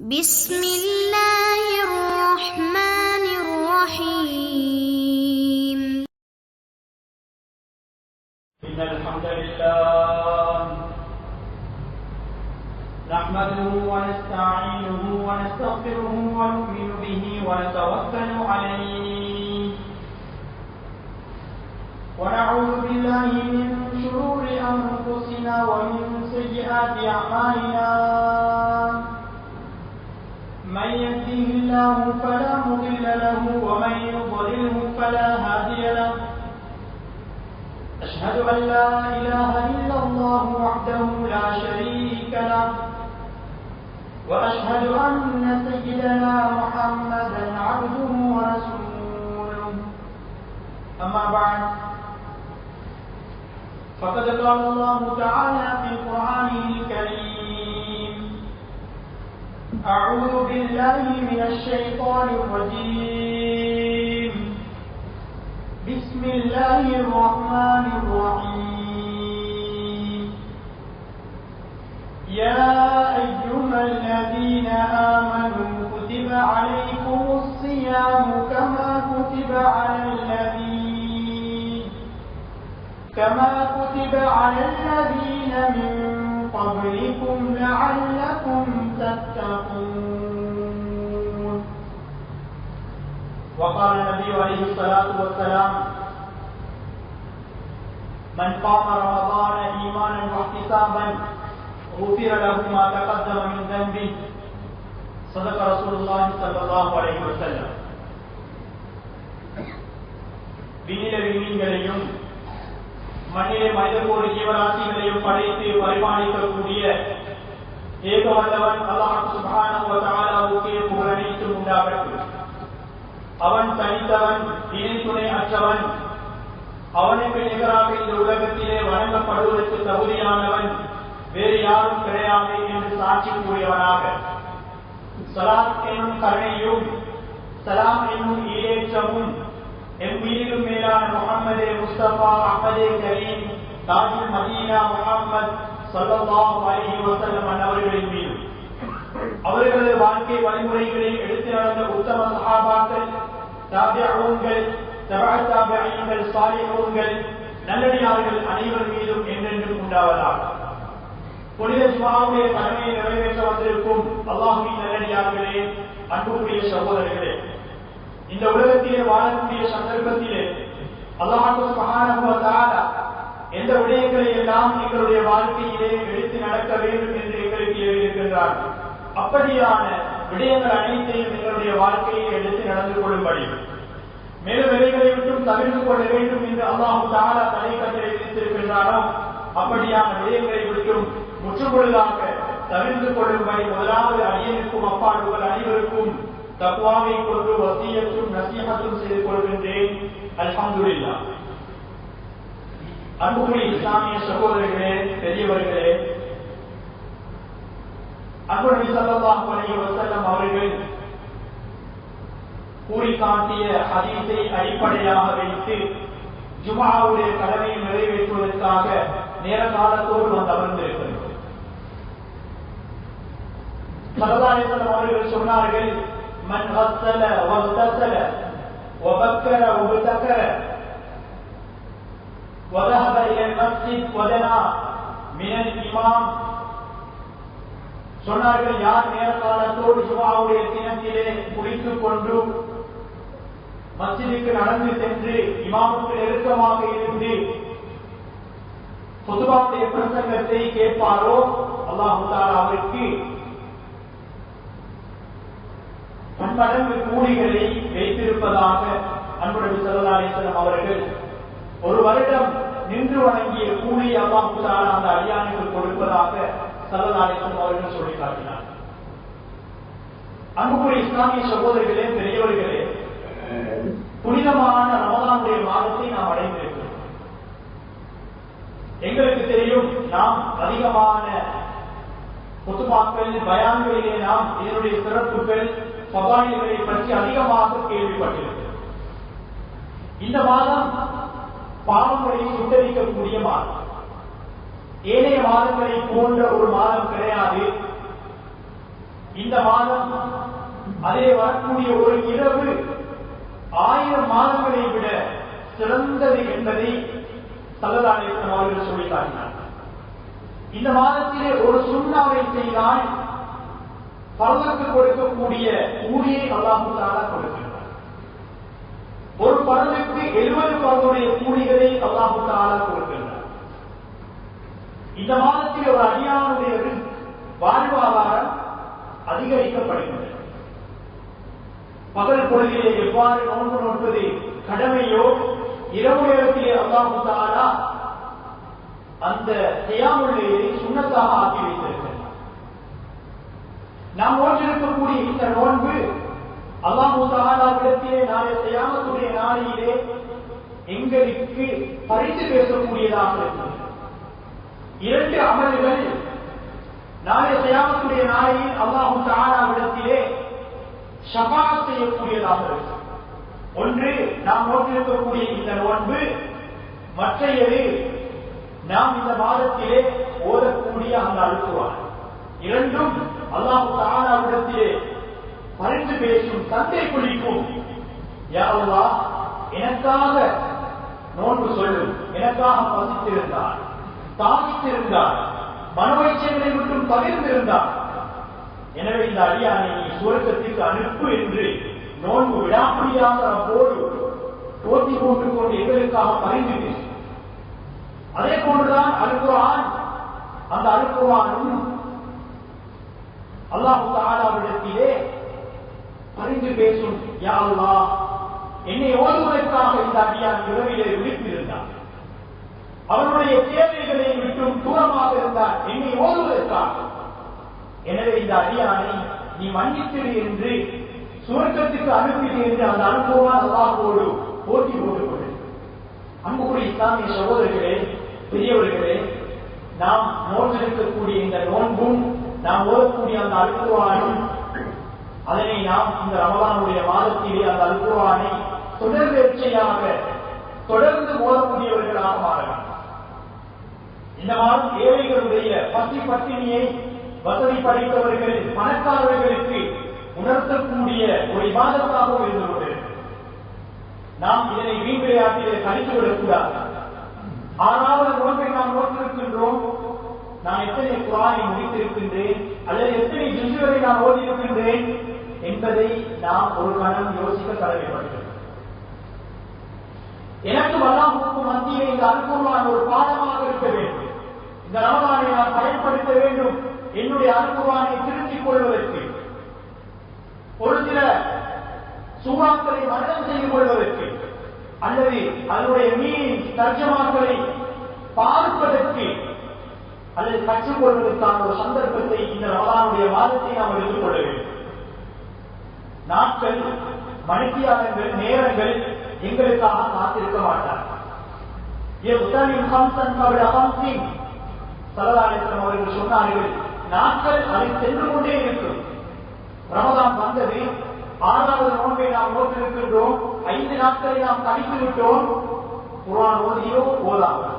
بسم الله الرحمن الرحيم. إن الحمد لله نحمده ونستعينه ونستغفره ونؤمن به ونتوكل عليه. ونعوذ بالله من شرور أنفسنا ومن سيئات أعمالنا. من يهده الله فلا مضل له ومن يضلله فلا هادي له أشهد أن لا إله إلا الله وحده لا شريك له وأشهد أن سيدنا محمدا عبده ورسوله أما بعد فقد قال الله تعالى في قرآنه الكريم أعوذ بالله من الشيطان الرجيم. بسم الله الرحمن الرحيم. يا أيها الذين آمنوا كتب عليكم الصيام كما كتب على الذين كما كتب على الذين من قبلكم لعلكم تتقون. وقال النبي عليه الصلاة والسلام، من قام رمضان إيمانا واحتسابا غفر له ما تقدم من ذنبه. صدق رسول الله صلى الله عليه وسلم. بني لبنين قال மண்ணிலே மனிதர்களோடு ஜீவராசிகளையும் படைத்து பரிமாணிக்கக்கூடிய ஏக வல்லவன் அல்லாஹ் சுப்ஹானஹு வ உண்டாகட்டும் அவன் தனித்தவன் இணை துணை அற்றவன். அவனுக்கு நிகராக இந்த உலகத்திலே வழங்கப்படுவதற்கு தகுதியானவன் வேறு யாரும் கிடையாது என்று சாட்சி கூறியவனாக. சலாத் என்னும் கருணையும் சலாம் என்னும் ஈரேற்றமும் எம் உயிரிலும் மேலான முகமது முஸ்தபா அஹமதே கரீம் தாஜுல் மதீனா முகமது சல்லல்லாஹு அலைஹி வஸல்லம் அன்னவர்களின் மீது. அவர்களது வாழ்க்கை வழிமுறைகளை எடுத்து நடந்த உத்தம சஹாபாக்கள் தாபியங்கள் தபா தாபியங்கள் சாலிஹூன்கள் நல்லடியார்கள் அனைவர் மீதும் என்றென்றும் உண்டாவதாக. புனித சுவாவுடைய கடமையை நிறைவேற்ற வந்திருக்கும் அல்லாஹுவின் நல்லடியார்களே அன்புக்குரிய சகோதரர்களே இந்த உலகத்திலே வாழக்கூடிய சந்தர்ப்பத்திலே அல்லாஹு எந்த விடயங்களை எல்லாம் எங்களுடைய வாழ்க்கையிலே எடுத்து நடக்க வேண்டும் என்று எங்களுக்கு எழுதியிருக்கின்றார். அப்படியான விடயங்கள் அனைத்தையும் எங்களுடைய வாழ்க்கையை எடுத்து நடந்து கொள்ளும்படி. மேலும் விலைகளை விட்டும் தவிர்த்து கொள்ள வேண்டும் என்று அல்லாஹு தாரா தலை விதித்திருக்கின்றாரோ அப்படியான விடயங்களை விட்டும் முற்றுமுழுதாக தவிர்த்து கொள்ளும்படி முதலாவது அடியனுக்கும் அப்பாடுகள் அனைவருக்கும் தக்குவாவை கொண்டு வசியத்தும் நசியமத்தும் செய்து கொள்கின்றேன். அல்ஹம்துல்லா அன்புக்குரிய இஸ்லாமிய சகோதரர்களே பெரியவர்களே அன்புநபி சல்லாஹ் அலைய வசல்லம் அவர்கள் கூறி காட்டிய ஹதீஸை அடிப்படையாக வைத்து ஜுமாவுடைய கடமையை நிறைவேற்றுவதற்காக நேர காலத்தோடு வந்து அமர்ந்திருக்கிறது சரதாரிசனம் அவர்கள் சொன்னார்கள் من غسل واغتسل وبكر وابتكر وذهب الى المسجد ودنا من الامام சொன்னார்கள் யார் நேர காலத்தோடு ஜுமாவுடைய தினத்திலே குளித்துக் கொண்டு மஸ்ஜிதுக்கு நடந்து சென்று இமாமுக்கு நெருக்கமாக இருந்து பொதுவாவுடைய பிரசங்கத்தை கேட்பாரோ அல்லாஹு தாலா அவருக்கு பன்மடங்கு கூலிகளை வைத்திருப்பதாக அன்புடன் சரதாரேஸ்வரம் அவர்கள் ஒரு வருடம் நின்று வணங்கிய கூலி அல்லாஹு தாலா அந்த அடியானுக்கு கொடுப்பதாக சரதாரேஸ்வரம் அவர்கள் சொல்லி காட்டினார் அன்புக்குரிய இஸ்லாமிய சகோதரிகளே பெரியவர்களே புனிதமான ரமதானுடைய மாதத்தை நாம் அடைந்திருக்கிறோம். எங்களுக்கு தெரியும் நாம் அதிகமான பொதுமாக்கள் பயான்களிலே நாம் இதனுடைய சிறப்புகள் பவானிகளை பற்றி அதிகமாக கேள்விப்பட்டிருக்கிறோம் இந்த மாதம் பாவங்களை சுட்டரிக்கக்கூடிய மாதம் ஏனைய மாதங்களை போன்ற ஒரு மாதம் கிடையாது. இந்த மாதம் அதே வரக்கூடிய ஒரு இரவு ஆயிரம் மாதங்களை விட சிறந்தது என்பதை சல்லதாலேசன் அவர்கள் சொல்லி இந்த மாதத்திலே ஒரு சுண்ணாவை செய்தால் பலருக்கு கொடுக்கக்கூடிய கூலியை அல்லாஹு தாலா கொடுக்கின்றார். ஒரு பலருக்கு எழுபது பலருடைய கூலிகளை அல்லாஹு தாலா கொடுக்கின்றார். இந்த மாதத்தில் ஒரு அடியானுடைய வாழ்வாதாரம் அதிகரிக்கப்படுகின்றது. பகல் பொழுதிலே எவ்வாறு நோன்பு நோட்பது கடமையோ இரவு நேரத்திலே அல்லாஹு தாலா அந்த செய்யாமலேயே சுண்ணத்தாக ஆக்கி வைத்திருக்கிறார். நாம் நோற்றிருக்கக்கூடிய இந்த நோன்பு அல்லாஹு தாலாவிடத்திலே நாளை செய்யாமத்துடைய நாளையிலே எங்களுக்கு பறித்து பேசக்கூடியதாக இருக்கும் இரண்டு அமல்கள் நாளை செய்யாமத்துடைய நாளையில் அல்லாஹு தானாவிடத்திலே ஷபா செய்யக்கூடியதாக இருக்கும் ஒன்று நாம் நோக்கியிருக்கக்கூடிய இந்த நோன்பு மற்றையது நாம் இந்த மாதத்திலே ஓதக்கூடிய அந்த அழுத்துவார் இரண்டும் அல்லாஹு தாலாவிடத்திலே பரிந்து பேசும் தந்தை குளிக்கும் யாவா எனக்காக நோன்பு சொல்லும் எனக்காக பசித்திருந்தார் தாகித்திருந்தார் மனோச்சங்களை மட்டும் பகிர்ந்திருந்தார் எனவே இந்த அடியானை நீ சுவர்க்கத்திற்கு அனுப்பு என்று நோன்பு விடாமுடியாத போல் போட்டி போட்டுக் கொண்டு எங்களுக்காக பகிர்ந்து அதே போன்றுதான் அனுப்புவான் அந்த அழுக்குவானும் அல்லாஹு தாலாவிடத்திலே பரிந்து பேசும் யா அல்லாஹ் என்னை ஓதுவதற்காக இந்த அடியான் இரவிலே விழித்திருந்தார். அவருடைய தேவைகளை விட்டும் தூரமாக இருந்தார். என்னை ஓதுவதற்காக. எனவே இந்த அடியானை நீ மன்னித்திரு என்று சுவர்க்கத்துக்கு அனுப்பிடு என்று அந்த அனுபவம் அல்லாஹோடு போட்டி போட்டுக் கொண்டு அன்புக்குரிய இஸ்லாமிய சகோதரர்களே பெரியவர்களே நாம் நோன்றிருக்கக்கூடிய இந்த நோன்பும் நாம் ஓதக்கூடிய அந்த அழுக்குவானும் அதனை நாம் இந்த ரமலானுடைய மாதத்திலே அந்த அல்குவானை தொடர்வெச்சையாக தொடர்ந்து ஓதக்கூடியவர்களாக மாற இந்த மாதம் ஏழைகளுடைய பசி பட்டினியை வசதி படைத்தவர்கள் பணக்காரர்களுக்கு உணர்த்தக்கூடிய ஒரு விவாதத்தாகவும் இருந்து கொண்டிருக்கிறது. நாம் இதனை வீண் விளையாட்டிலே கழித்து விடக்கூடாது ஆறாவது நோன்பை நாம் நோக்கிருக்கின்றோம் நான் எத்தனை குரானை முடித்திருக்கின்றேன்? அல்லது எத்தனை ஜிசுவரை நான் ஓதியிருக்கின்றேன்? என்பதை நாம் ஒரு கணம் யோசிக்க கடமைப்படுகிறோம் எனக்கு வல்லாமுக்கு மத்தியில் இந்த அனுபவமான ஒரு பாடமாக இருக்க வேண்டும். இந்த ரமதானை நான் பயன்படுத்த வேண்டும். என்னுடைய அனுபவானை திருத்திக் கொள்வதற்கு. ஒரு சில சூறாக்களை மரணம் செய்து கொள்வதற்கு. அல்லது அதனுடைய மீன் தர்ஜமாக்களை பார்ப்பதற்கு. அல்லது கற்றுக்கொள்வதற்கான ஒரு சந்தர்ப்பத்தை இந்த ரமதானுடைய மாதத்தை நாம் எடுத்துக்கொள்ள வேண்டும். நாட்கள் மணித்தியாளர்கள் நேரங்கள் எங்களுக்காக காத்திருக்க மாட்டார். சரதாலேசன் அவர்கள் சொன்னார்கள் நாட்கள் அதை சென்று கொண்டே இருக்கும். ரமதான் வந்தது. ஆறாவது நோன்பை நாம் நோக்கிருக்கின்றோம் ஐந்து நாட்களை நாம் கழித்து விட்டோம். குரான் ஓதியோ ஓதாமல்.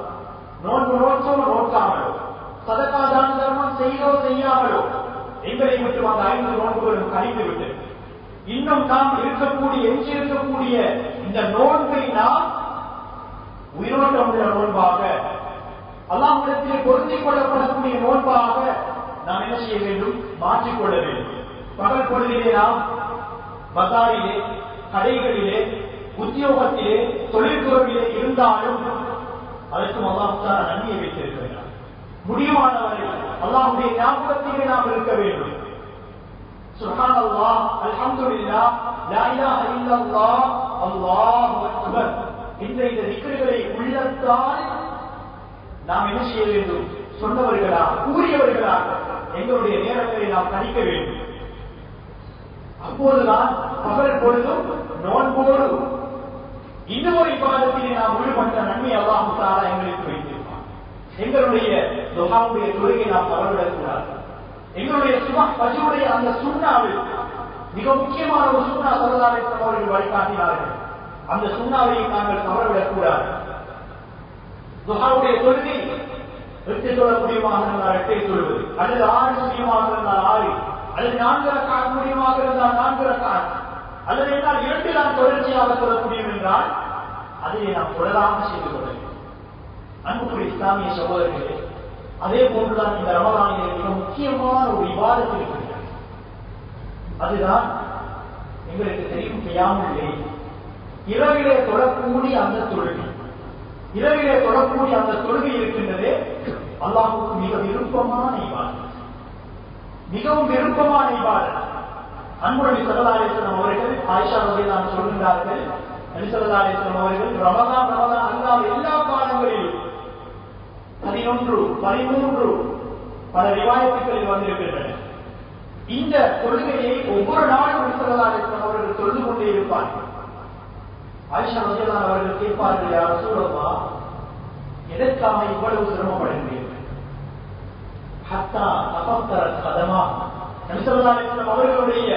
நோன்பு நோற்றோ நோக்காமலோ சதகாதான தர்மம் செய்தோ செய்யாமலோ எங்களை மட்டும் அந்த ஐந்து நோன்புகளும் கணித்துவிட்டது இன்னும் நாம் இருக்கக்கூடிய எஞ்சிருக்கக்கூடிய இந்த நோன்பை நாம் உயிரோட்டம் உள்ள நோன்பாக அல்லாஹிடத்திலே பொருந்திக் கொள்ளப்படக்கூடிய நோன்பாக நாம் என்ன செய்ய வேண்டும்? மாற்றிக்கொள்ள வேண்டும். பகல் பொழுதிலே நாம் பசாரிலே கடைகளிலே உத்தியோகத்திலே தொழில்துறையிலே இருந்தாலும் அதற்கும் அல்லாஹால நன்மையை வைத்திருக்கிறார் முடிவானவரை அல்லாஹுடைய ஞாபகத்திலே நாம் இருக்க வேண்டும். சுஹான் அல்லாஹ் அல்ஹம்துலில்லா லா இலாஹ இல்லல்லாஹ் அல்லாஹு அக்பர். இந்த இந்த திக்ருகளை உள்ளத்தால் நாம் என்ன செய்ய வேண்டும்? சொன்னவர்களா கூறியவர்களா? எங்களுடைய நேரத்தை நாம் கணிக்க வேண்டும். அப்போதுதான் பகல் பொழுதும் நோன்போடு இன்னும் ஒரு விவாதத்திலே நாம் ஈடுபட்ட நன்மை அல்லாஹு தாரா எங்களுக்கு எங்களுடைய துகாவுடைய துறையை நாம் தவறுவிடக்கூடாது எங்களுடைய சுமா பஜுடைய அந்த சுண்ணாவில் மிக முக்கியமான ஒரு சுண்ணா சரதாரை அவர்கள் வழிகாட்டினார்கள். அந்த சுண்ணாவை நாங்கள் தவறவிடக்கூடாது துகாவுடைய தொழுகை எட்டு சொல்ல முடியுமாக இருந்தால் எட்டை சொல்வது அல்லது ஆறு முடியுமாக இருந்தால் ஆறு அல்லது நான்கு ரக்காத் முடியுமாக இருந்தால் நான்கு ரக்கான் அல்லது என்னால் இரண்டு நாம் தொடர்ச்சியாக சொல்ல முடியும் என்றால் அதை நாம் தொடராமல் செய்து கொள்ள வேண்டும். அன்புக்குரிய இஸ்லாமிய சகோதரர்களே அதே போன்றுதான் இந்த ரமதானிலே மிக முக்கியமான ஒரு விவாதத்தில் இருக்கிறது. அதுதான் எங்களுக்கு தெரியும் செய்யாமலே இரவிலே தொடக்கூடிய அந்த தொழுகை. இரவிலே தொடக்கூடிய அந்த தொழுகை இருக்கின்றதே அல்லாஹுக்கு மிக விருப்பமான இபாதத். மிகவும் விருப்பமான இபாதத். அன்புடன் சரதாரேஸ்வரம் அவர்கள் ஆயிஷா வகையில் சொல்கின்றார்கள் நபிசல்லாசலம் அவர்கள் ரமதான் ரமதான் அல்லாத எல்லா காலங்களிலும் பதினொன்று பதிமூன்று பல ரிவாயத்துகளில் வந்திருக்கின்றன. இந்த கொள்கையை ஒவ்வொரு நாளும் நபிசல்லாசலம் அவர்கள் தொழுது கொண்டே இருப்பார்கள். ஆயிஷா வகையிலான அவர்கள் கேட்பார்கள் யார் சூழலா எதற்காக இவ்வளவு சிரமப்படுகிறீர்கள்? ஹத்தா தபத்தர கதமா. அவர்களுடைய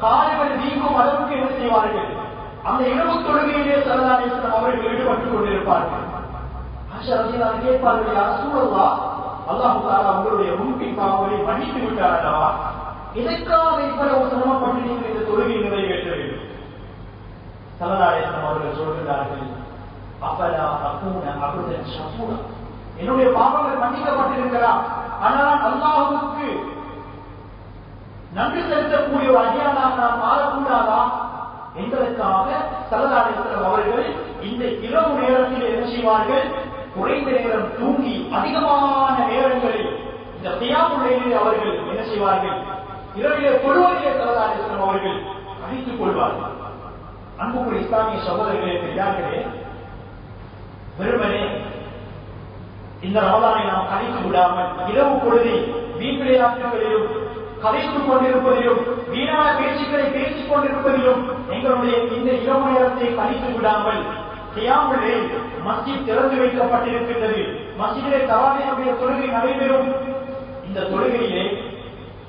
கால்கள் வீங்கும் அளவுக்கு என்ன செய்வார்கள்? அந்த இரவு தொழுகையிலே சரதானேஸ்வரம் அவர்கள் ஈடுபட்டுக் கொண்டிருப்பார்கள். கேட்பார்கள் யார் அல்லாஹு தாலா உங்களுடைய முன்பின் பாவங்களை மன்னித்து விட்டார் அல்லவா எதற்காக இவ்வளவு சிரமப்பட்டு நீங்கள் இந்த தொழுகை நிறைவேற்ற வேண்டும்? சரதானேஸ்வரம் அவர்கள் சொல்கிறார்கள் அப்பலா அக்கூன அபுதன் ஷபூரா என்னுடைய பாவங்கள் மன்னிக்கப்பட்டிருக்கலாம் ஆனால் அல்லாஹுக்கு நன்றி செலுத்தக்கூடிய ஒரு அடியானாக நாம் மாறக்கூடாதா? என்பதற்காக சரதாரேஸ்வரம் அவர்கள் இந்த இரவு நேரத்தில் என்ன செய்வார்கள்? குறைந்த நேரம் தூங்கி அதிகமான நேரங்களில் இந்த செய்யாமுறையில் அவர்கள் என்ன செய்வார்கள்? இரவிலே கொள்வதிலே சரதாரேஸ்வரம் அவர்கள் அழித்துக் கொள்வார்கள். அன்புக்குரிய இஸ்லாமிய சகோதரர்களே பெரியார்களே வெறுமனே இந்த ரமதானை நாம் கணித்து விடாமல் இரவு பொழுதி வீண் கதைத்துக் கொண்டிருப்பதிலும் வீணான பேச்சுக்களை பேசிக் கொண்டிருப்பதிலும் எங்களுடைய இந்த இரவு நேரத்தை கணித்து விடாமல் செய்யாமலே மஸ்ஜித் திறந்து வைக்கப்பட்டிருக்கின்றது. மஸ்ஜிதிலே தவானியுடைய தொழுகை நடைபெறும். இந்த தொழுகையிலே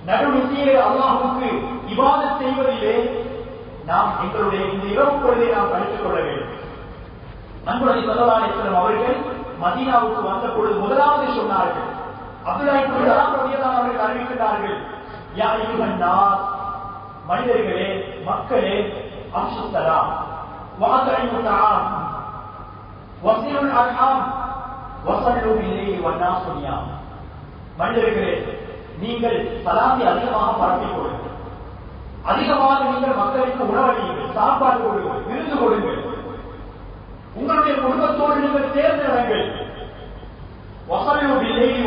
நடுநிசையிலே அல்லாஹுக்கு இவாதம் செய்வதிலே நாம் எங்களுடைய இந்த இரவு பொழுதை நாம் கழித்துக் கொள்ள வேண்டும். அன்புடைய சல்லல்லாஹு அவர்கள் மதீனாவுக்கு வந்த பொழுது முதலாவது சொன்னார்கள். அப்துல்லாஹி அவர்கள் அறிவிக்கிறார்கள் யார் அய்யுஹன் மனிதர்களே மக்களே அம்சுத்தலாம் வாதழிமு தஆம் வஸிலுல் وصلوا بالليل والناس نيام மனிதர்களே நீங்கள் சலாத்தை அதிகமாக பரப்பிக் கொடுங்கள் அதிகமாக நீங்கள் மக்களுக்கு உணவளியுங்கள் சாப்பாடு கொடுங்கள் விருந்து கொடுங்கள். உங்களுடைய குடும்பத்தோடு நீங்கள் தேர்ந்தெடுங்கள் வசல்லு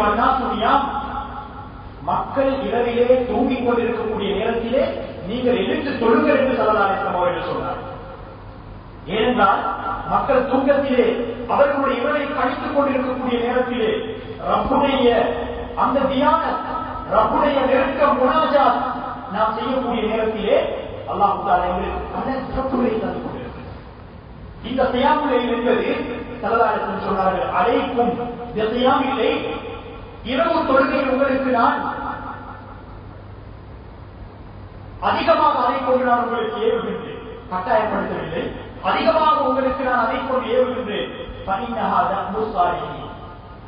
வண்ணா வன்னாஸ் மக்கள் இரவிலே தூங்கிக் கொண்டிருக்கக்கூடிய நேரத்திலே நீங்கள் எதிர்த்து தொழுங்கள் என்று சரதாரேசம் அவர்கள் சொன்னார் ஏனென்றால் மக்கள் தூக்கத்திலே அவர்களுடைய இவரை கழித்துக் கொண்டிருக்கக்கூடிய நேரத்திலே ரப்புடைய அந்த தியான ரப்புடைய நெருக்க முனாஜா நாம் செய்யக்கூடிய நேரத்திலே அல்லாஹால எங்களுக்கு பல சிறப்புகளை தந்து கொண்டிருக்கிறது இந்த செய்யாமுலை என்பது சரதாரேசன் சொன்னார்கள் அழைக்கும் இந்த செய்யாமில்லை இரவு தொழுகை உங்களுக்கு நான் அதிகமாக அதை நான் உங்களுக்கு ஏவுகின்றேன் கட்டாயப்படுத்தவில்லை. அதிகமாக உங்களுக்கு நான் அதை போல் ஏவுகின்றேன்.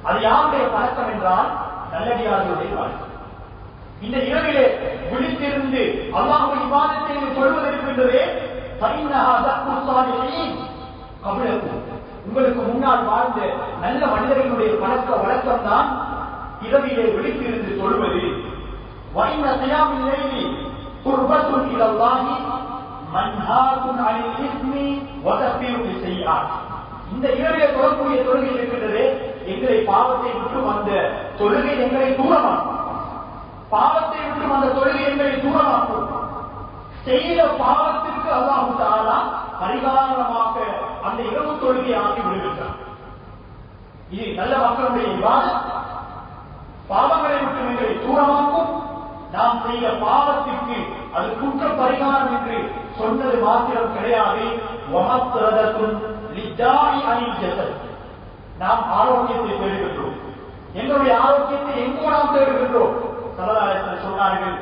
அது யாருடைய பழக்கம் என்றால் நல்லடியார்களுடைய பழக்கம். இந்த இரவிலே விழித்திருந்து அல்லாஹ் விவாதத்தை சொல்வதற்கின்றதே உங்களுக்கு முன்னால் வாழ்ந்த நல்ல மனிதர்களுடைய பழக்க வழக்கம் தான் இரவிலே விழித்திருந்து சொல்வது. வைந்த செய்யாமல் ஒரு உபத்துள் இதழ்வாகி மன்ஹாத்துன் அலில் இஸ்மி வதப்பீருக்கு செய்யார் இந்த இரவிலே தொழக்கூடிய தொழுகை இருக்கின்றது. எங்களை பாவத்தை விட்டு வந்த தொழுகை எங்களை தூரமாக்கும். பாவத்தை விட்டு வந்த தொழுகை எங்களை தூரமாக்கும். செய்த பாவத்திற்கு அல்லாஹு தாரா பரிகாரமாக அந்த இரவு தொழுகை ஆக்கி விடுகின்றார் இது நல்ல மக்களுடைய விவாதம். பாவங்களை விட்டு எங்களை தூரமாக்கும். நாம் செய்த பாவத்திற்கு அது குற்ற பரிகாரம் என்று சொன்னது மாத்திரம் கிடையாது. நாம் ஆரோக்கியத்தை தேடுகின்றோம். எங்களுடைய ஆரோக்கியத்தை எங்கோ நாம் தேடுகின்றோம். சரதாரத்தில் சொன்னார்கள்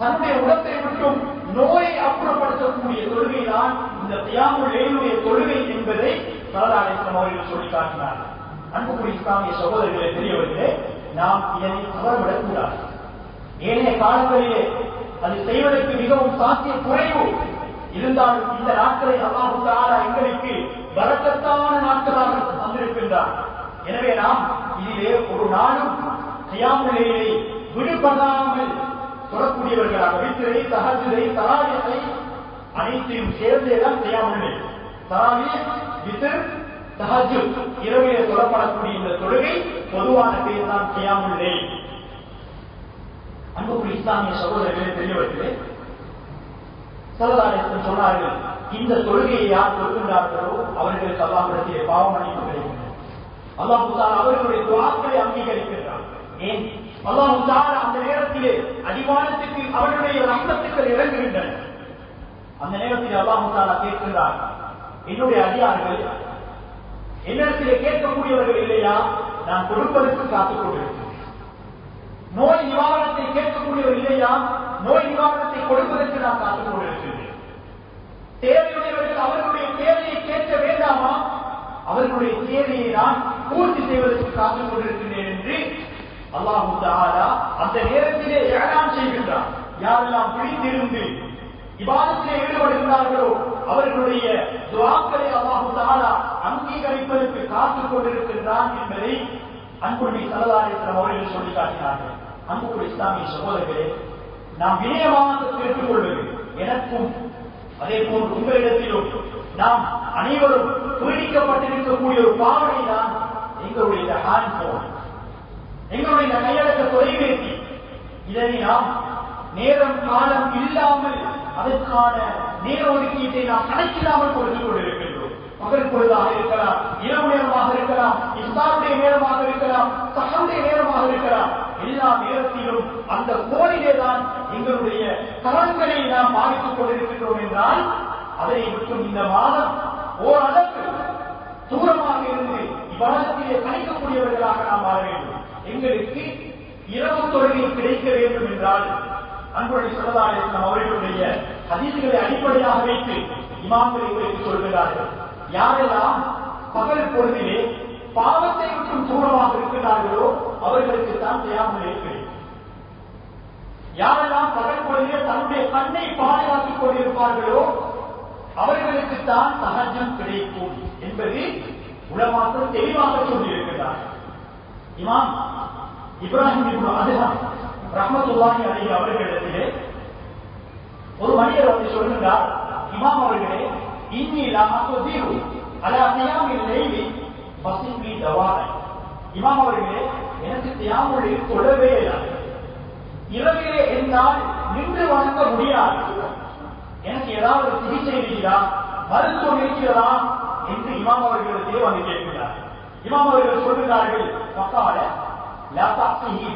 தன்னுடைய உடத்தை மட்டும் நோயை அப்புறப்படுத்தக்கூடிய தொழுகை தான் இந்த தியாமுல் ஏழுடைய தொழுகை என்பதை சரதாரேஸ்வரம் அவர்கள் சொல்லி காட்டினார்கள். அன்புக்குரிய இஸ்லாமிய சகோதரர்களே தெரியவில்லை நாம் இதனை தவறவிடக் கூடாது ஏனைய காலங்களிலே அது செய்வதற்கு மிகவும் சாத்திய குறைவு இருந்தாலும் இந்த நாட்களை அல்லாஹு தாரா எங்களுக்கு வரக்கத்தான நாட்களாக தந்திருக்கின்றார். எனவே நாம் இதிலே ஒரு நாளும் செய்யாமலேயே விடுபடாமல் தொடக்கூடியவர்களாக வித்திரை சகஜரை தராவியத்தை அனைத்தையும் சேர்ந்தேதான் செய்யாமல் தராவி வித்திர் சஹஜு இரவிலே சொல்லப்படக்கூடிய இந்த தொழுகை பொதுவான பேர் தான் கியாமுல்லே அன்புக்குள் இஸ்லாமிய சகோதரர்களே பெரியவர்களே சரதாரத்தில் சொன்னார்கள் இந்த தொழுகையை யார் தொழுகின்றார்களோ அவர்களுக்கு அல்லாஹிடத்திலே பாவம் மன்னிப்பு கிடைக்கின்றன அல்லாஹு அவர்களுடைய துவாக்களை அங்கீகரிக்கின்றார் ஏன்? அல்லாஹு தாலா அந்த நேரத்திலே அடிவானத்துக்கு அவர்களுடைய ரத்தத்துக்கள் இறங்குகின்றன. அந்த நேரத்தில் அல்லாஹு தாலா கேட்கின்றார் என்னுடைய அடியார்கள் என்னிடத்திலே கேட்கக்கூடியவர்கள் இல்லையா? நான் கொடுப்பதற்கு காத்துக் கொண்டிருக்கிறேன். நோய் நிவாரணத்தை கேட்கக்கூடியவர் இல்லையா? நோய் நிவாரணத்தை கொடுப்பதற்கு நான் காத்துக் கொண்டிருக்கிறேன். தேவையுடையவர்கள் அவர்களுடைய தேவையை கேட்க வேண்டாமா? அவர்களுடைய தேவையை நான் பூர்த்தி செய்வதற்கு காத்துக் கொண்டிருக்கிறேன் என்று அல்லாஹு தாலா அந்த நேரத்திலே ஏழாம் செய்கின்றார் யாரெல்லாம் பிடித்திருந்து விவாதத்திலே ஈடுபடுகிறார்களோ அவர்களுடைய துவாக்களை அல்லாஹு தாலா அங்கீகரிப்பதற்கு காத்துக் கொண்டிருக்கின்றான் என்பதை அன்புடைய சரதாரித்திரம் அவர்கள் சொல்லி காட்டினார்கள் அன்புக்குரிய இஸ்லாமிய சகோதரர்களே நாம் வினயமாக கேட்டுக் கொள்வது எனக்கும் அதே போன்று உங்களிடத்திலும் நாம் அனைவரும் பீடிக்கப்பட்டிருக்கக்கூடிய ஒரு பாவனை தான் எங்களுடைய இந்த ஹேண்ட் போன் எங்களுடைய இந்த கையடக்க தொலைபேசி. இதனை நாம் நேரம் காலம் இல்லாமல் அதற்கான நேர ஒதுக்கீட்டை நாம் கணக்கில்லாமல் கொடுத்துக் கொண்டிருக்கின்றோம் பகல் பொழுதாக இருக்கலாம் இரவு நேரமாக இருக்கலாம் இஸ்லாமுடைய நேரமாக இருக்கலாம் சகனுடைய நேரமாக இருக்கலாம். எல்லா நேரத்திலும் அந்த கோடிலே தான் எங்களுடைய கலன்களை நாம் பாதித்துக் கொண்டிருக்கின்றோம் என்றால் அதை விட்டும் இந்த மாதம் ஓரளவுக்கு தூரமாக இருந்து இவ்வாதத்திலே கணிக்கக்கூடியவர்களாக நாம் வாழ வேண்டும். எங்களுக்கு இரவு தொழிலில் கிடைக்க வேண்டும் என்றால் அன்புடைய சரதாரத்தில் அவர்களுடைய அதிர்களை அடிப்படையாக வைத்து இமாம்களை உங்களுக்கு சொல்கிறார்கள். யாரெல்லாம் பகல் பொழுதிலே பாவத்தை விட்டும் தூரமாக இருக்கிறார்களோ அவர்களுக்கு தான் செய்யாமல் இருக்கிறேன் யாரெல்லாம் பகல் பொழுதிலே தன்னுடைய கண்ணை பாதுகாத்துக் கொண்டிருப்பார்களோ அவர்களுக்கு தான் சகஜம் கிடைக்கும் என்பது உலமாற்றம் தெளிவாக சொல்லியிருக்கிறார்கள் இமாம் இப்ராஹிம் அதுதான் ரஹமத்துல்லாஹி அலி அவர்களிடத்திலே ஒரு மனிதர் வந்து சொல்லுகிறார் இமாம் அவர்களே இன்னி லமதுதிரு அலா கியாமில் லைலி பசிங்கி தவானை இமாம் அவர்களே எனக்கு தியாமுடைய தொடவே இல்லை. இரவிலே என்னால் நின்று வணங்க முடியாது. எனக்கு ஏதாவது சிகிச்சை இருக்கிறா மருத்துவம் இருக்கிறதா? என்று இமாம் அவர்களிடத்தே வந்து கேட்கிறார். இமாம் அவர்கள் சொல்லுகிறார்கள் மக்கால லாசாசிஹி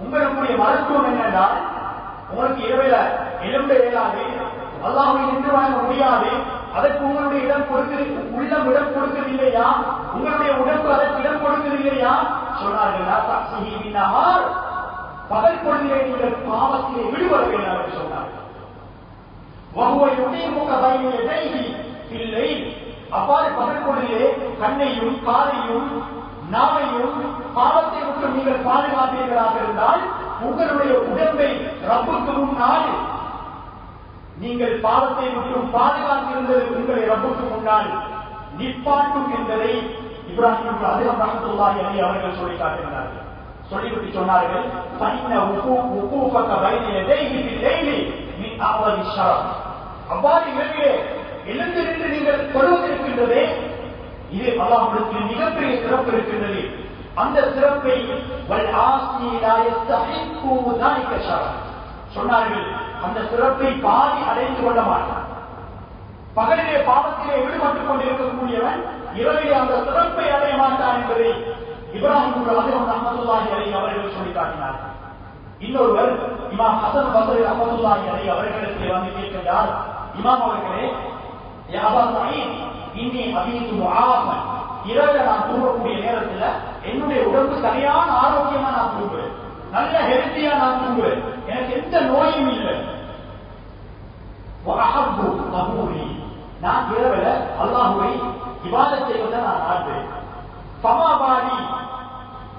உண்மை மருத்துவம் என்னன்னா உங்களுக்கு இரவில எலும்ப இயலாது அல்லாமல் நின்று வாங்க முடியாது அதற்கு உங்களுடைய இடம் கொடுக்கிறது உள்ளம் இடம் கொடுக்கிறது இல்லையா உங்களுடைய உடம்பு அதற்கு இடம் கொடுக்கிறது இல்லையா சொன்னார்கள் பகல் கொள்கையை நீங்கள் பாவத்திலே விடுபட வேண்டும் என்று சொன்னார்கள். இல்லை அவ்வாறு பகல் கொள்கையிலே கண்ணையும் காலையும் நாளையும் பாவத்தை விட்டு நீங்கள் பாதுகாப்பீர்களாக இருந்தால் உங்களுடைய உடம்பை ரப்புக்கு முன்னால் நீங்கள் பாவத்தை விட்டு பாதுகாத்திருந்தது உங்களை ரப்புக்கு முன்னால் நிப்பாட்டும் என்பதை இப்ராஹிம் அதிகம் ரஹத்துல்லாஹி அலி அவர்கள் சொல்லி காட்டுகிறார்கள். சொல்லிவிட்டு சொன்னார்கள் பைன உப்பு உப்பு பக்க பில்லைலி மின் அவ்வளி ஷரம் அவ்வாறு இரவிலே எழுந்திருந்து நீங்கள் தொழுவதற்கின்றதே இது அல்லாஹ்விடத்தில் மிகப்பெரிய சிறப்பு இருக்கின்றது. அந்த சிறப்பை சொன்னார்கள் அந்த சிறப்பை பாதி அடைந்து கொள்ள மாட்டான். பகலிலே பாவத்திலே ஈடுபட்டுக் கொண்டிருக்கக்கூடியவன் இரவிலே அந்த சிறப்பை அடைய மாட்டான் என்பதை இப்ராஹிம் அகமதுல்லாஹி அலை அவர்கள் சொல்லி காட்டினார்கள். இன்னொருவர் இமாம் ஹசன் பசரி அகமதுல்லாஹி அலை அவர்களுக்கு வந்து கேட்கின்றார் இமாம் அவர்களே யாபா இன்னி அபீது முஆஃபன் இரவு நான் தூங்கக்கூடிய நேரத்துல என்னுடைய உடம்பு சரியான ஆரோக்கியமா நான் தூங்குவேன். நல்ல ஹெல்த்தியா நான் தூங்குவேன். எனக்கு எந்த நோயும் இல்லை. வஅஹப்பு நான் இரவுல அல்லாஹ்வை இபாதத் செய்வதை நான் நாடுவேன் சமாபாடி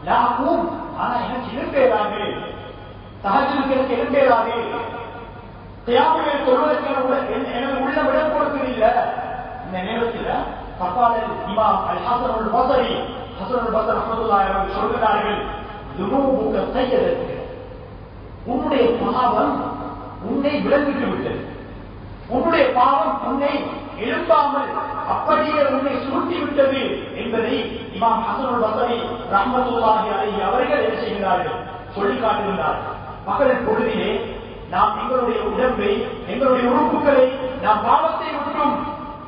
லாகும் ஆனா எனக்கு எழுப்பேறாது தகஜலுக்கு எனக்கு எழுப்பேறாது தியாமுடைய சொல்வதற்கு எனக்கு உள்ள- விட எனக்கு உள்ள இந்த நேரத்தில் பக்காலல் இமாம் அல் ஹசனுல் பசரி ஹசனுல் பசர் ரஹமத்துல்லாஹி அவர்கள் சொல்கிறார்கள் துனூபுக சையதற்கு உன்னுடைய பாவம் உன்னை விளங்கிட்டு விட்டது. உன்னுடைய பாவம் உன்னை எழுப்பாமல் அப்படியே உன்னை சுருட்டி விட்டது என்பதை இமாம் ஹசனுல் பசரி ரஹமத்துல்லாஹி அலைஹி அவர்கள் என்ன செய்கிறார்கள்? சொல்லி காட்டுகின்றார்கள் மகளிர் பொழுதிலே நாம் எங்களுடைய உடம்பை எங்களுடைய உறுப்புகளை நாம் பாவத்தை விட்டும்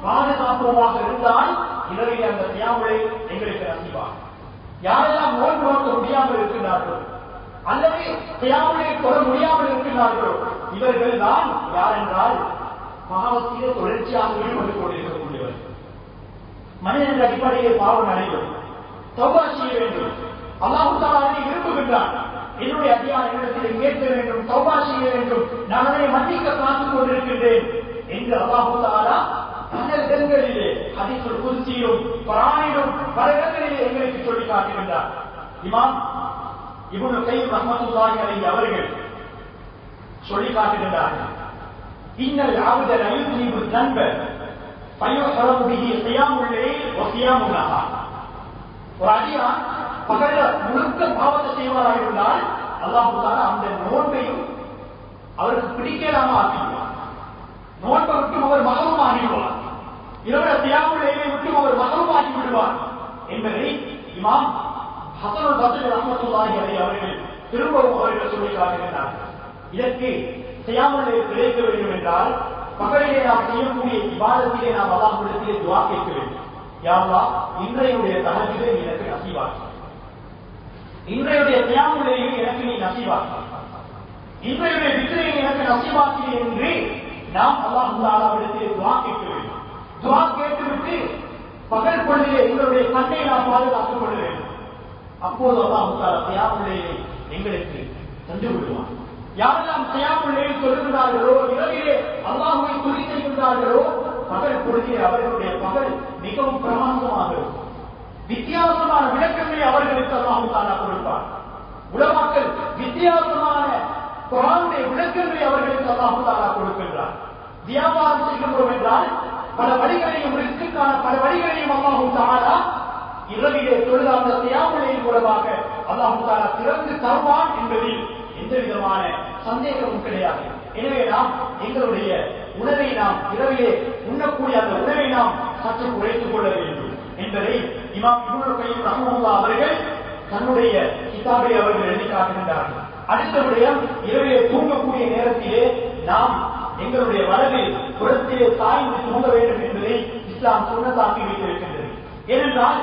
பாதுகாப்போமாக இருந்தால் இரவில் அந்த தியாமுறை எங்களுக்கு நசிவார் யாரெல்லாம் நோன்பு நோக்க முடியாமல் இருக்கிறார்களோ அல்லது தியாமுறை தொட முடியாமல் இருக்கிறார்களோ இவர்கள் தான் யார் என்றால் பாவத்திலே தொடர்ச்சியாக ஈடுபட்டுக் கொண்டிருக்கக்கூடியவர் மனிதன் அடிப்படையில் பாவம் நடைபெறும் தவறா செய்ய வேண்டும். அல்லாஹு விரும்புகின்றான். என்னுடைய அதிகார இடத்தில் கேட்க வேண்டும் தௌபா செய்ய வேண்டும். நான் அதை மன்னிக்க காத்துக் கொண்டிருக்கின்றேன் என்று அல்லாஹுதாரா பல இடங்களிலே அதிசல் குறிச்சியிலும் பரானிலும் பல இடங்களிலே எங்களுக்கு சொல்லி காட்டுகின்றார் இமாம் இவனு கையம் ரஹ்மத்துல்லாஹி அலைஹி அவர்கள் சொல்லி காட்டுகின்றார்கள் இன்னல் ஆபுதல் அயுத்னிபு நண்பர் பயோஹரம் பிஹி கியாமுல் லைல் வ ஒரு அடியா பகல முழுக்க பாவத்தை செய்வாராக இருந்தால் அல்லாஹு அந்த நோன்பையும் அவருக்கு பிடிக்கலாம ஆக்கிடுவார் நோன்பை விட்டும் அவர் மகமும் ஆகிடுவார் இரவு தியாகுலையை விட்டும் ஒரு மகமும் விடுவார். என்பதை இமாம் ஹசனுல் பசரி ரஹமத்துல்லாஹி அலைஹி அவர்கள் திரும்பவும் அவர்கள் சொல்லி காட்டுகின்றார்கள் இதற்கு செய்யாமலே கிடைக்க வேண்டும் என்றால் பகலிலே நாம் செய்யக்கூடிய விவாதத்திலே நாம் அல்லாஹ்விடத்திலே துவா கேட்க வேண்டும். யா அல்லாஹ் இன்றையுடைய தகவலை எனக்கு நசீவாக்கி. இன்றையுடைய தியாமுலையும் எனக்கு நீ நசீவாக்கி. இன்றையுடைய விக்ரையை எனக்கு நசீவாக்கி என்று நாம் அல்லாஹ் தாலாவிடத்திலே துவா கேட்க வேண்டும். துவா கேட்டுவிட்டு பகல் பொழுதிலே உங்களுடைய கண்ணை நாம் பாதுகாத்துக் கொள்ள வேண்டும் அப்போது அல்லாஹ் தாலா எங்களுக்கு தந்து விடுவான். யாரெல்லாம் தியாமுலையில் சொல்லுகிறார்களோ இரவிலே அல்லாஹுவை துணி செய்கின்றார்களோ பகல் பொழுதிலே அவர்களுடைய பகல் மிகவும் பிரமாசமாக இருக்கும். வித்தியாசமான விளக்கங்களை அவர்களுக்கு அல்லாஹு தானா கொடுப்பார் உலமாக்கள் வித்தியாசமான குரானுடைய விளக்கங்களை அவர்களுக்கு அல்லாஹு தானா கொடுக்கின்றார் வியாபாரம் செய்கின்றோம் என்றால் பல வழிகளையும் ரிஸ்க்குக்கான பல வழிகளையும் அல்லாஹு தாலா இரவிலே தொழுதாந்த தியாமலையின் மூலமாக அல்லாஹு தாரா திறந்து தருவான் என்பதில் எந்த விதமான சந்தேகமும் கிடையாது. எனவே நாம் எங்களுடைய உணவை நாம் இரவிலே உண்ணக்கூடிய அந்த உணவை நாம் சற்று குறைத்துக் கொள்ள வேண்டும் என்பதை இமாம் இப்னு ரஹமுல்லா அவர்கள் தன்னுடைய கிதாபை அவர்கள் எழுதி காட்டுகின்றார்கள். அடுத்த விடயம் இரவிலே தூங்கக்கூடிய நேரத்திலே நாம் எங்களுடைய வரவில் புறத்திலே சாய்ந்து தூங்க வேண்டும் என்பதை இஸ்லாம் சுண்ணத்தாக்கி வைத்திருக்கின்றது. ஏனென்றால்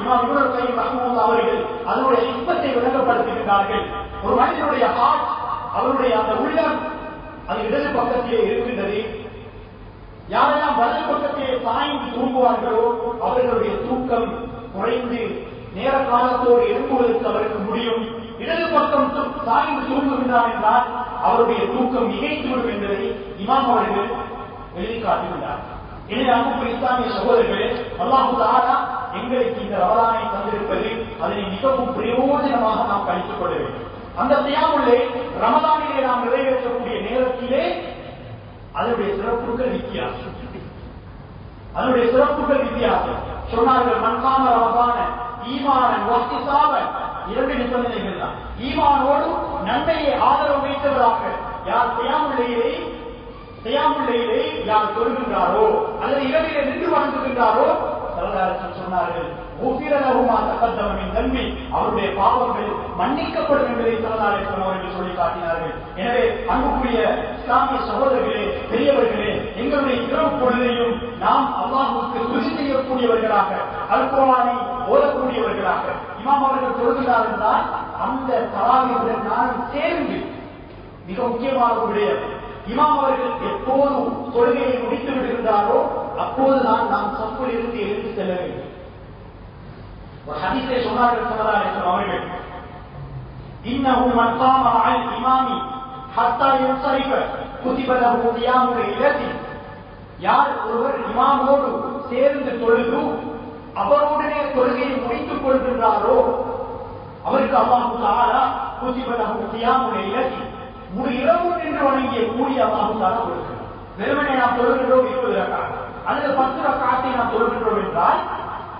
இமாம் இப்னு கையும் அவர்கள் அதனுடைய இன்பத்தை விளங்கப்படுத்துகின்றார்கள் ஒரு மனிதனுடைய ஹார்ட் அவருடைய அந்த உள்ளம் அது இடது பக்கத்திலே இருக்கின்றது. யாரெல்லாம் வலது பக்கத்திலே சாய்ந்து தூங்குவார்களோ அவர்களுடைய தூக்கம் குறைந்து நேர காலத்தோடு எழுப்புவதற்கு அவருக்கு முடியும். இடது பக்கம் சாய்ந்து தூங்குகின்றார் என்றால் அவருடைய தூக்கம் மிகைத்துவிடும் என்பதை இமாம் அவர்கள் எழுதி காட்டுகின்றார் எனவே அன்பு இஸ்லாமிய சகோதரர்களே அல்லாஹு தாரா எங்களுக்கு இந்த ரமலானை தந்திருப்பது அதனை மிகவும் பிரயோஜனமாக நாம் கழித்துக் கொள்ள வேண்டும். அந்த தியாமுள்ளே ரமலானிலே நாம் நிறைவேற்றக்கூடிய நேரத்திலே அதனுடைய சிறப்புகள் வித்தியாசம். அதனுடைய சிறப்புகள் வித்தியாசம். சொன்னார்கள் மன்காம ரமதான ஈமான வஸ்திசாவ இரண்டு நிபந்தனைகள் தான் ஈமானோடு நன்மையை ஆதரவு வைத்தவராக யார் செய்யாமுள்ளையிலே செய்யாமுள்ளையிலே யார் தொழுகின்றாரோ அல்லது இரவிலே நின்று வணங்குகின்றாரோ சரதாரசன் சொன்னார்கள் உபிரலகுமா தகத்தவனின் நன்மை அவருடைய பாவங்கள் மன்னிக்கப்படும் என்பதை சரதாரசன் அவர்கள் சொல்லி காட்டினார்கள். எனவே அன்புக்குரிய இஸ்லாமிய சகோதரர்களே பெரியவர்களே எங்களுடைய இரவு பொழுதையும் நாம் அல்லாஹுக்கு துதி செய்யக்கூடியவர்களாக அல்குரானை ஓதக்கூடியவர்களாக இமாம் அவர்கள் சொல்கிறார் என்றால் அந்த தராவியுடன் நான் சேர்ந்து மிக முக்கியமான விடயம் இமாம் அவர்கள் எப்போதும் தொழுகையை முடித்து விடுகின்றாரோ அப்போதுதான் நாம் சப்பில் இருந்து எழுந்து செல்ல வேண்டும். ஒரு ஹதீஸை சொன்னார்கள் சமதாரேஸ்வரம் அவர்கள். இன்னஹு மன் இமாமி ஹத்தா யுன்சரிஃப யார் ஒருவர் இமாமோடு சேர்ந்து தொழுது அவருடனே தொழுகையை முடித்துக் கொள்கின்றாரோ? அவருக்கு அவர்களுக்கு அல்லாஹு தாலா கூச்சிபதாக கியாமுடைய இலக்கி இரவு நின்று வணங்கிய கூலி அல்லாஹு தாலா கொடுக்கிறார். வெறுமனை நாம் தொழுகின்றோம் இருபது ரக்காத். அல்லது பத்து ரக்காத்தை நாம் தொழுகின்றோம் என்றால்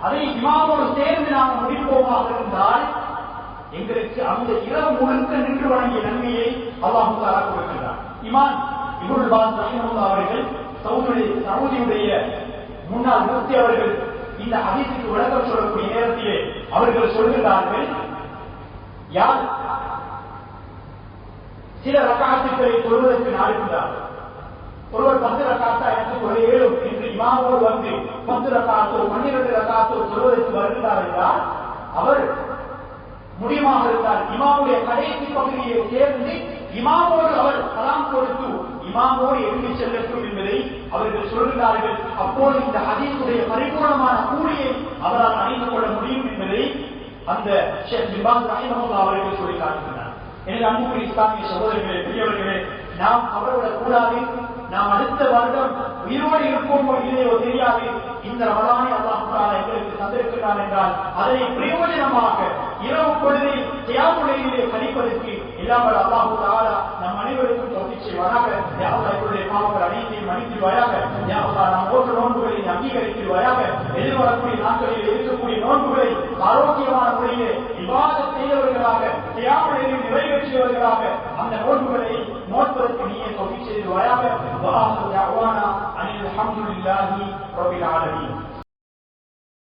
அதை இமாமோடு சேர்ந்து நாம் முடிப்போமாக இருந்தால் எங்களுக்கு அந்த இரவு முழுக்க நின்று வழங்கிய நன்மையை அல்லாஹு தாலா கொடுக்கின்றார். இமான் இபுல் பான் அவர்கள் சவுதி சவுதியுடைய முன்னாள் முஃப்தி அவர்கள் இந்த ஹதீஸுக்கு விளக்கம் சொல்லக்கூடிய நேரத்திலே அவர்கள் சொல்கிறார்கள் யார் சில ரக்காத்துக்களை சொல்வதற்கு நாடுகின்றார் ஒருவர் பத்து ரக்காத்தா எனக்கு ஒரு ஏழு என்று இமாமோடு வந்து பத்து ரக்காத்தோ பன்னிரண்டு ரக்காத்தோ சொல்வதற்கு வருகிறார் என்றால் அவர் முடியுமாக இருந்தால் இமாமுடைய கடைசி பகுதியை சேர்ந்து இமாமோடு அவர் கலாம் கொடுத்து இமாமோடு எழுதி செல்லட்டும் சொல்கிறார்கள். அப்போது இந்த ஹதீசுடைய பரிபூர்ணமான கூலியை அவரால் அறிந்து கொள்ள முடியும் என்பதை அந்த அவர்கள் சொல்லி காட்டுகிறார் எனது அன்புக்குரிய இஸ்லாமிய சகோதரர்களே பெரியவர்களே நாம் அவரோட கூடாது. நாம் அடுத்த வருடம் உயிரோடு இருப்போமோ இல்லையோ தெரியாது. இந்த ரமலானை அல்லாஹ் எங்களுக்கு தந்திருக்கிறார் என்றால் அதனை பிரயோஜனமாக இரவு பொழுதை தியாகுலையிலே கழிப்பதற்கு எல்லாம் அல்லாஹு தாலா நம் அனைவருக்கும் தொகுதி செய்வாராக யாவா இவருடைய பாவங்கள் அனைத்தையும் மன்னித்துவாயாக யாவா நாம் ஓட்டு நோன்புகளை அங்கீகரித்துவாயாக எதிர்வரக்கூடிய நாட்களில் இருக்கக்கூடிய நோன்புகளை ஆரோக்கியமான முறையிலே விவாத செய்தவர்களாக தியாகங்களை நிறைவேற்றியவர்களாக அந்த நோன்புகளை நோட்பதற்கு நீயே தொகுதி செய்துவாயாக அனில் அஹமதுல்லாஹி ரபில் ஆலமீன்.